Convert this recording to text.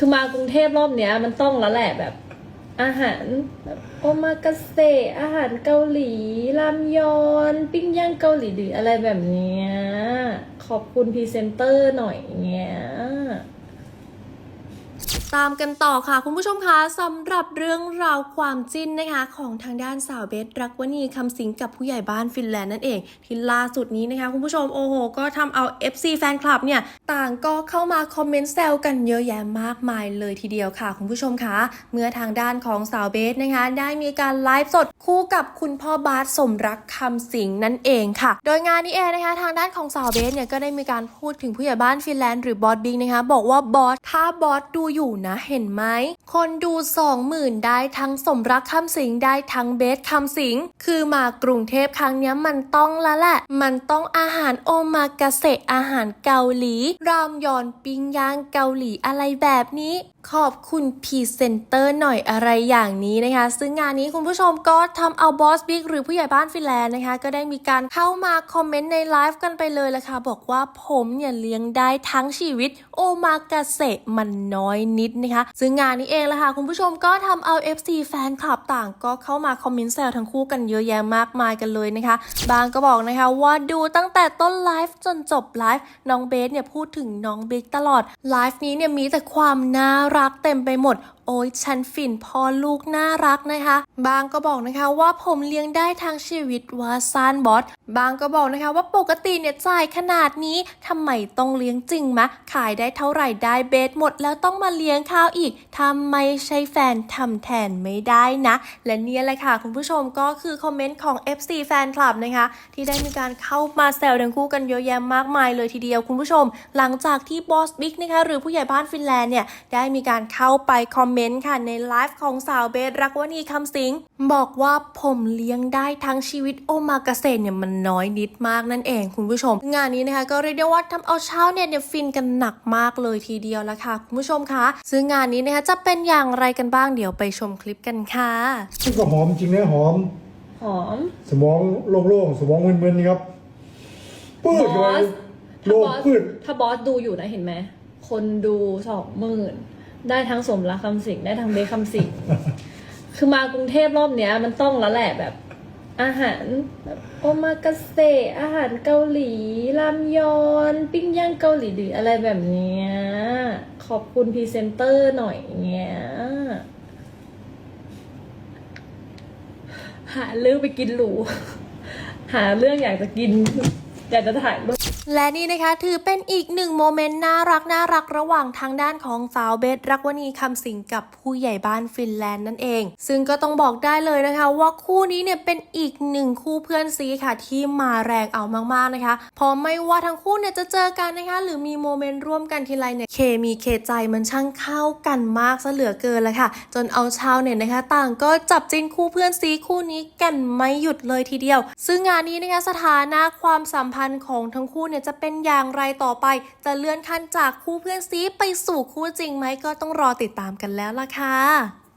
คือมากรุงเทพรอบเนี้ย มันต้องแล้วแหละแบบ อาหารแบบโอมากาเสะอาหารเกาหลีรามยอน ปิ้งย่างเกาหลีหรืออะไรแบบเนี้ย ขอบคุณพรีเซนเตอร์หน่อยเนี้ย ตามกันต่อค่ะ คุณผู้ชมคะสำหรับเรื่องราวความจิ้นนะคะ ของทางด้านสาวเบสรักวณีคำสิงกับผู้ใหญ่บ้านฟินแลนด์นั่นเองที่ล่าสุดนี้นะคะ คุณผู้ชมโอ้โห ก็ทำเอา FC แฟนคลับเนี่ย ต่างก็เข้ามาคอมเมนต์แซวกันเยอะแยะมากมายเลยทีเดียวค่ะ คุณผู้ชมคะเมื่อทางด้านของสาวเบสนะคะ ได้มีการไลฟ์สดคู่กับคุณพ่อบาสสมรักคำสิงนั่นเองค่ะ โดยงานนี้เองนะคะ ทางด้านของสาวเบสเนี่ยก็ได้มีการพูดถึงผู้ใหญ่บ้านฟินแลนด์หรือบอสบิ๊กนะคะบอกว่าบอสถ้าบอสดูอยู่นะเห็นไหม คนดู20,000ได้ทั้งสมรักคำสิงได้ทั้งเบสคำสิง คือมากรุงเทพครั้งนี้มันต้องละแหละ มันต้องอาหารโอมากาเสะอาหารเกาหลี รามยอนปิ้งย่างเกาหลีอะไรแบบนี้ ขอบคุณพรีเซนเตอร์หน่อยอะไรอย่างนี้นะคะ ซึ่งงานนี้คุณผู้ชมก็ทำเอาบอสบิ๊กหรือผู้ใหญ่บ้านฟินแลนด์นะคะ ก็ได้มีการเข้ามาคอมเมนต์ในไลฟ์กันไปเลยละค่ะ บอกว่าผมเนี่ยเลี้ยงได้ทั้งชีวิต โอมากาเสะมันน้อยนิดนะคะ ซึ่งงานนี้เองละค่ะ คุณผู้ชมก็ทำเอา FC แฟนคลับต่างก็เข้ามาคอมเมนต์แซวทั้งคู่กันเยอะแยะมากมายกันเลยนะคะ บางก็บอกนะคะว่าดูตั้งแต่ต้นไลฟ์จนจบไลฟ์น้องเบสเนี่ยพูดถึงน้องเบสตลอดไลฟ์นี้เนี่ยมีแต่ความน่ารักเต็มไปหมด โอ้ยฉันฟินพอลูกน่ารักนะคะ บางก็บอกนะคะว่าผมเลี้ยงได้ทั้งชีวิตว่าซานบอสบางก็บอกนะคะว่าปกติเนี่ยจ่ายขนาดนี้ทำไมต้องเลี้ยงจริงมะ ขายได้เท่าไหร่ได้เบสหมดแล้วต้องมาเลี้ยงข้าวอีกทำไมใช่แฟนทำแทนไม่ได้นะ และเนี่ยแหละค่ะ คุณผู้ชมก็คือคอมเมนต์ของ FC แฟนคลับนะคะ ที่ได้มีการเข้ามาแซวทั้งคู่กันเยอะแยะมากมายเลยทีเดียวคุณผู้ชม หลังจากที่บอสบิ๊กนะคะหรือผู้ใหญ่บ้านฟินแลนด์เนี่ยได้มีการเข้าไปคอมเมนต์ค่ะในไลฟ์ของสาวเบสรักวณีคำสิง บอกว่าผมเลี้ยงได้ทั้งชีวิตโอมากาเสะเนี่ยมันน้อยนิดมากนั่นเองคุณผู้ชม งานนี้นะคะก็เรียกได้ว่าทำเอาเช้าเนี่ยเนี่ยฟินกันหนักมากเลยทีเดียวละค่ะคุณผู้ชมคะซึ่งงานนี้นะคะจะเป็นอย่างไรกันบ้างเดี๋ยวไปชมคลิปกันค่ะนี่ก็หอมจริงนะหอม หอม สมองโล่งๆสมองมึนๆนี่ครับปืดบเลอยสโล่ถ้างบอสปืดถ้าบอสดูอยู่นะเห็นไหมคนดูสองหมื่น ได้ทั้งสมรักคำสิงได้ทั้งเบคคำสิงคือมากรุงเทพรอบเนี้ย มันต้องแล้วแหละแบบ อาหารแบบโอมากาเสะอาหารเกาหลีรามยอน ปิ้งย่างเกาหลีหรืออะไรแบบเนี้ยขอบคุณพรีเซนเตอร์หน่อยเนี้ยหาเรื่องไปกินหรู หาเรื่องอยากจะกิน อยากจะถ่ายรูป และนี่นะคะถือเป็นอีกหนึ่งโมเมนต์น่ารักน่ารักระหว่างทางด้านของสาวเบสรักวณีคำสิงกับผู้ใหญ่บ้านฟินแลนด์นั่นเอง ซึ่งก็ต้องบอกได้เลยนะคะ ว่าคู่นี้เนี่ยเป็นอีกหนึ่งคู่เพื่อนซีค่ะที่มาแรงเอามากๆนะคะเพอไม่ว่าทั้งคู่เนี่ยจะเจอกันนะคะ หรือมีโมเมนต์ร่วมกันทีไรเนี่ยเคมีเคใจมันช่างเข้ากันมากซะเหลือเกินเลยค่ะ จนเอาชาวเน็ตนะคะ ต่างก็จับจิ้นคู่เพื่อนซีคู่นี้กันไม่หยุดเลยทีเดียว ซึ่งงานนี้นะคะสถานะความสัมพันธ์ของทั้งคู่เนี่ยเนี่ยจะเป็นอย่างไรต่อไป จะเลื่อนขั้นจากคู่เพื่อนซีไปสู่คู่จริงไหมก็ต้องรอติดตามกันแล้วล่ะค่ะ